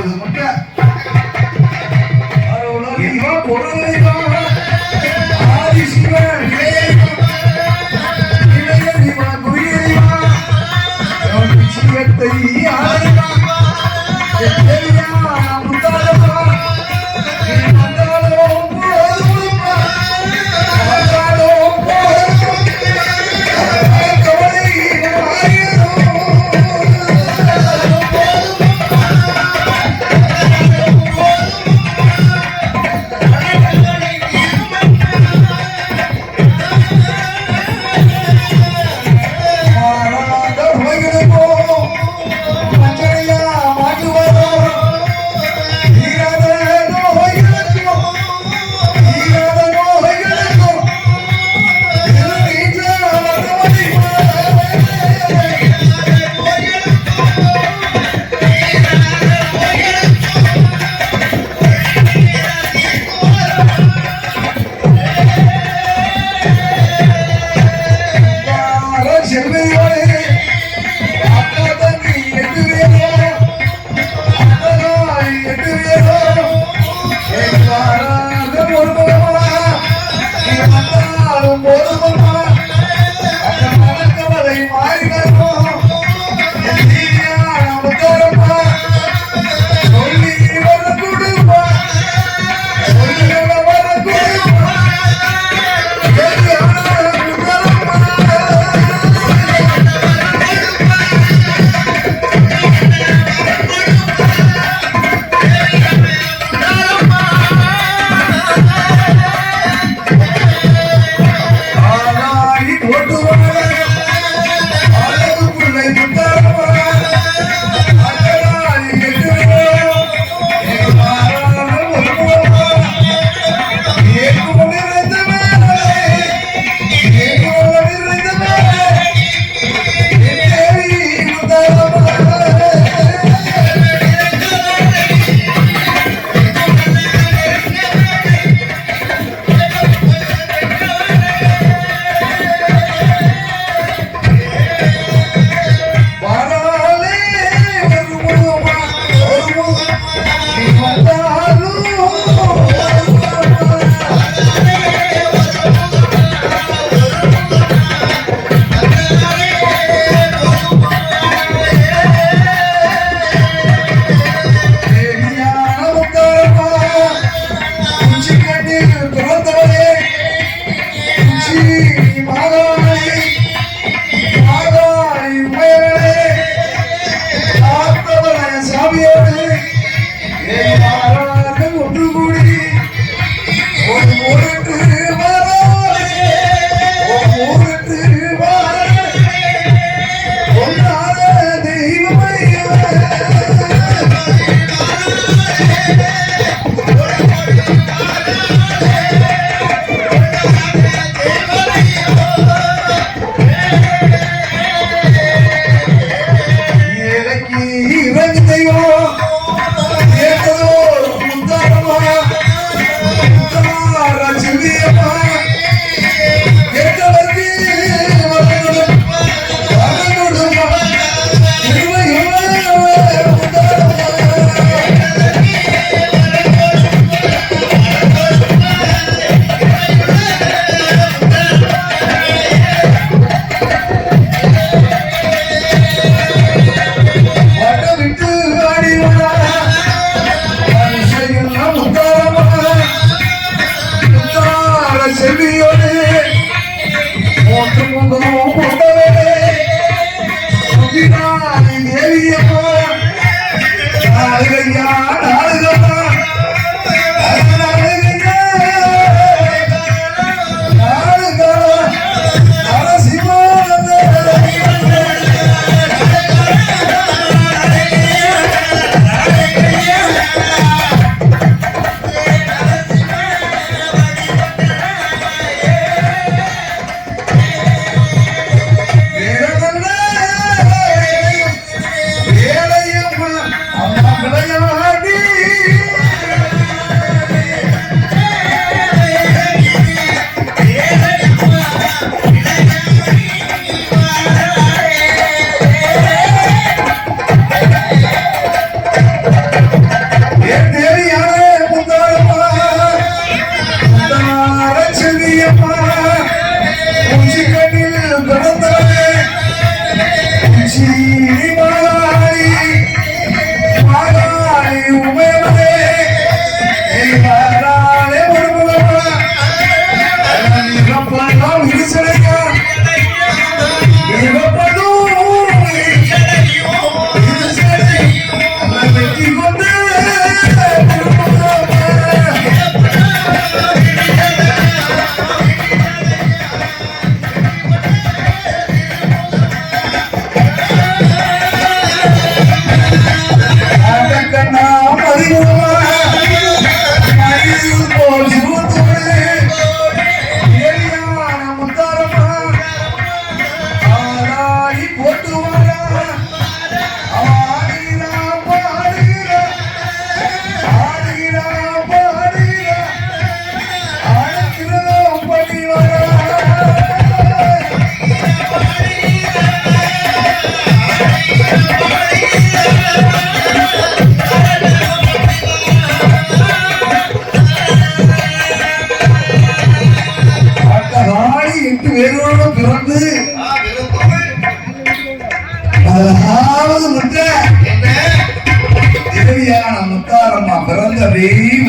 ஏழாவது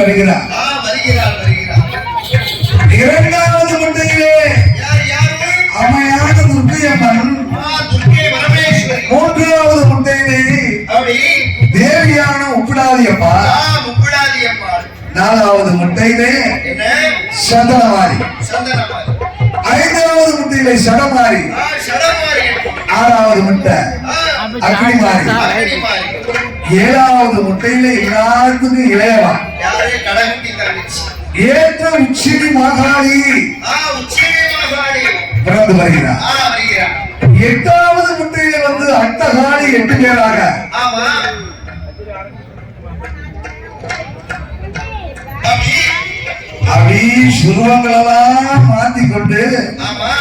வருகிறார். இரண்டாவது முட்டையிலே அம்மையான துர்க்கையம்மன் மூன்றாவது முட்டையிலே தேவியான உப்பிடாதியம்மா நாலாவது முட்டையிலே சந்தனமாரி. ஐந்தாவது முட்டையிலே சடமாரி. ஆறாவது முட்டை. அக்னிமாரி. ஏழாவது முட்டையிலே எல்லாத்துக்கும் இளையவா? ஏற்ற உச்சினி மாகாளி பிறந்து வருகிறார். எட்டாவது முட்டையில வந்து அட்டகாளி எட்டு பேராக. அவி சுருவங்களெல்லாம் மாத்தி கொண்டு ஆமா